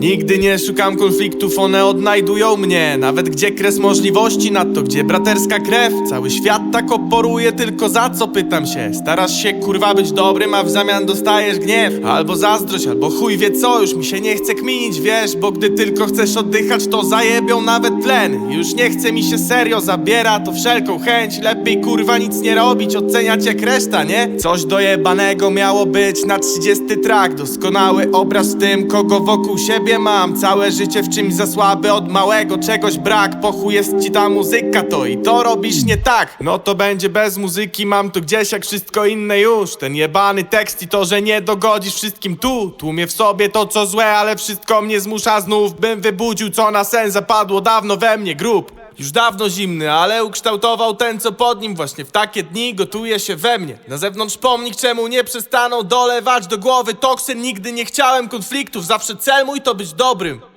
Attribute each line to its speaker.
Speaker 1: Nigdy nie szukam konfliktów, one odnajdują mnie. Nawet gdzie kres możliwości, nadto gdzie braterska krew. Cały świat tak oporuje, tylko za co pytam się. Starasz się kurwa być dobrym, a w zamian dostajesz gniew. Albo zazdrość, albo chuj wie co, już mi się nie chce kminić, wiesz Bo gdy tylko chcesz oddychać, to zajebią nawet tlen. Już nie chce mi się serio, zabiera to wszelką chęć. Lepiej kurwa nic nie robić, oceniać jak reszta, nie? Coś dojebanego miało być na 30 track Doskonały obraz tym, kogo wokół siebie mam Całe życie w czymś za słaby, od małego czegoś brak Po chuj jest ci ta muzyka, to i to robisz nie tak. No to będzie bez muzyki, mam to gdzieś jak wszystko inne już. Ten jebany tekst i to, że nie dogodzisz wszystkim tu. Tłumie w sobie to co złe, ale wszystko mnie zmusza. Znów Bym wybudził co na sen zapadło dawno we mnie grób już dawno zimny, ale ukształtował ten co pod nim. Właśnie w takie dni gotuje się we mnie. Na zewnątrz pomnik, czemu nie przestaną dolewać do głowy toksyn Nigdy nie chciałem konfliktów, zawsze cel mój to być dobrym